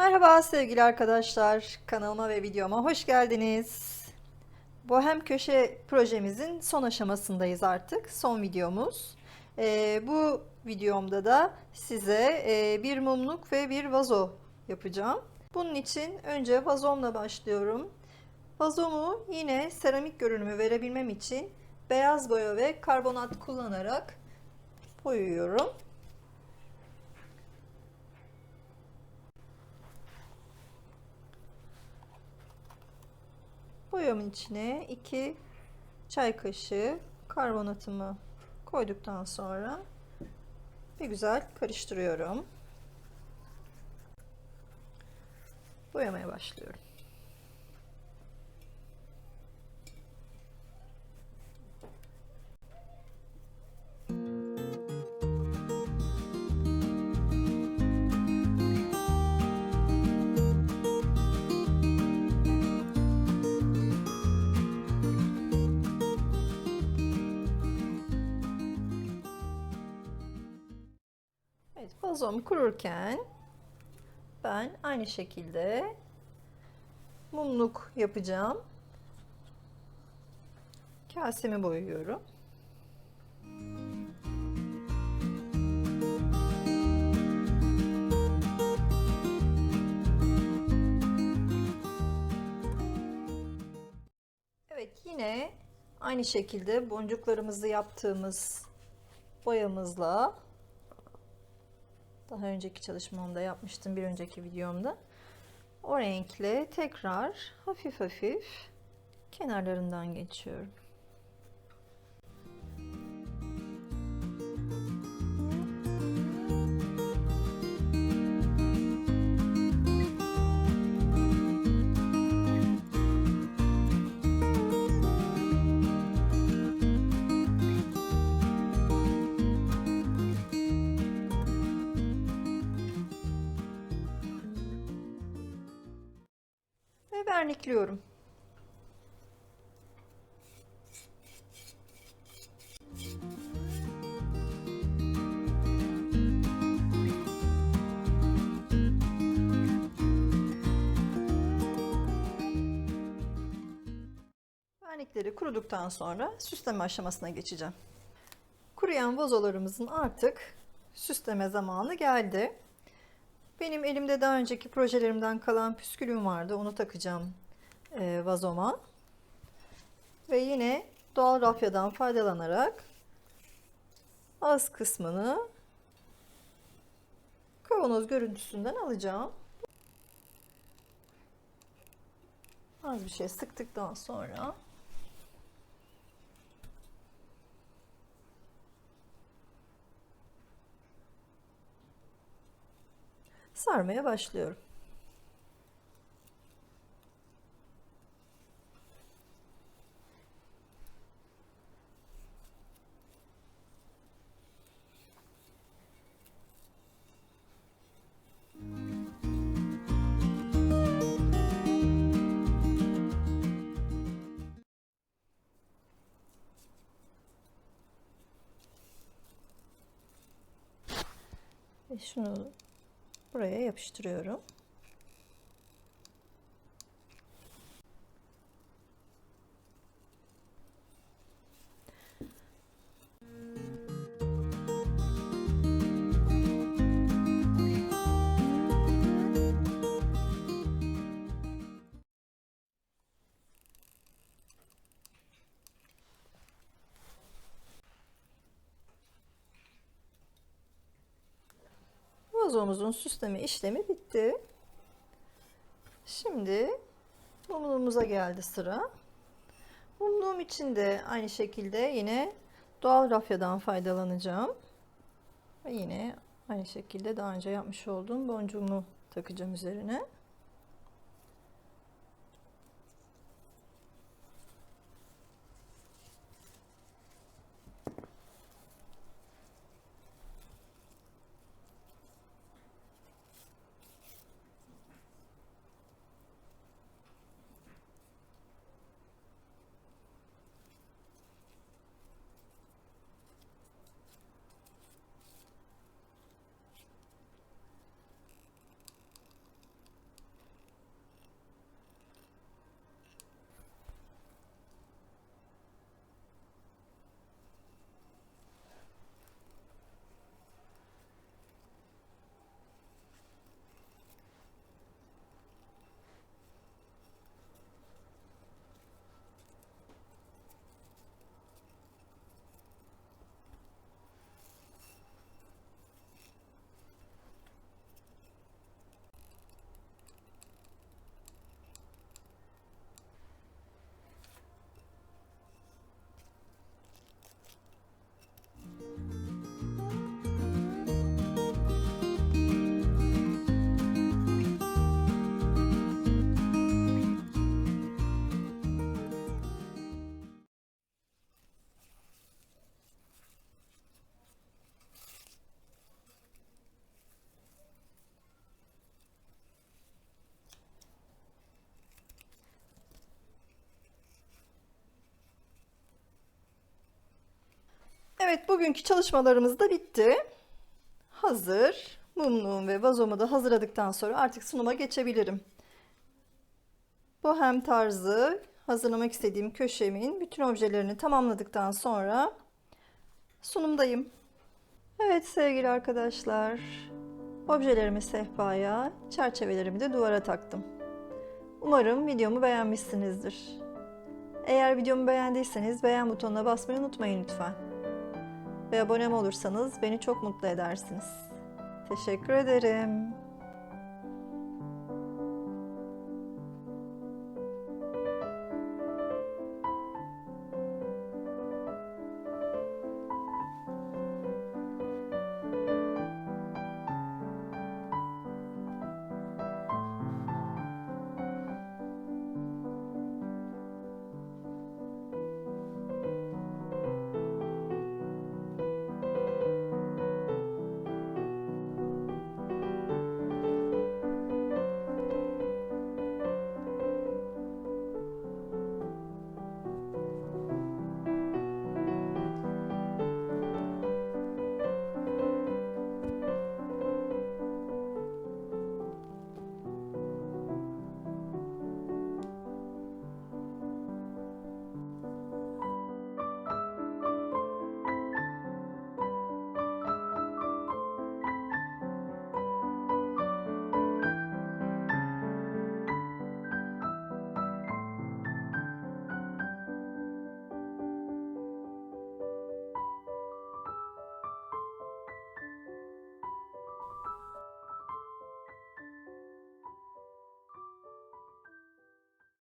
Merhaba sevgili arkadaşlar. Kanalıma ve videoma hoş geldiniz. Bohem Köşe projemizin son aşamasındayız artık. Son videomuz. Ee, bu videomda da size e, bir mumluk ve bir vazo yapacağım. Bunun için önce vazomla başlıyorum. Vazomu yine seramik görünümü verebilmem için beyaz boya ve karbonat kullanarak boyuyorum. Boyamın içine 2 çay kaşığı karbonatımı koyduktan sonra bir güzel karıştırıyorum. Boyamaya başlıyorum. Vazom kururken ben aynı şekilde mumluk yapacağım. Kasemi boyuyorum. Evet, yine aynı şekilde boncuklarımızı yaptığımız boyamızla daha önceki çalışmamda yapmıştım bir önceki videomda. O renkle tekrar hafif hafif kenarlarından geçiyorum. Vernikliyorum. Vernikleri kuruduktan sonra süsleme aşamasına geçeceğim. Kuruyan vazolarımızın artık süsleme zamanı geldi. Benim elimde daha önceki projelerimden kalan püskülüm vardı. Onu takacağım e, vazoma. Ve yine doğal rafyadan faydalanarak az kısmını kavanoz görüntüsünden alacağım. Az bir şey sıktıktan sonra sarmaya başlıyorum. Şunu buraya yapıştırıyorum. Vazomuzun süsleme işlemi bitti. Şimdi mumluğumuza geldi sıra. Mumluğum için de aynı şekilde yine doğal rafyadan faydalanacağım. Ve yine aynı şekilde daha önce yapmış olduğum boncuğumu takacağım üzerine. Evet, bugünkü çalışmalarımız da bitti. Hazır. Mumluğum ve vazomu da hazırladıktan sonra artık sunuma geçebilirim. Bohem tarzı hazırlamak istediğim köşemin bütün objelerini tamamladıktan sonra sunumdayım. Evet sevgili arkadaşlar, objelerimi sehpaya, çerçevelerimi de duvara taktım. Umarım videomu beğenmişsinizdir. Eğer videomu beğendiyseniz beğen butonuna basmayı unutmayın lütfen. Ve abone olursanız beni çok mutlu edersiniz. Teşekkür ederim.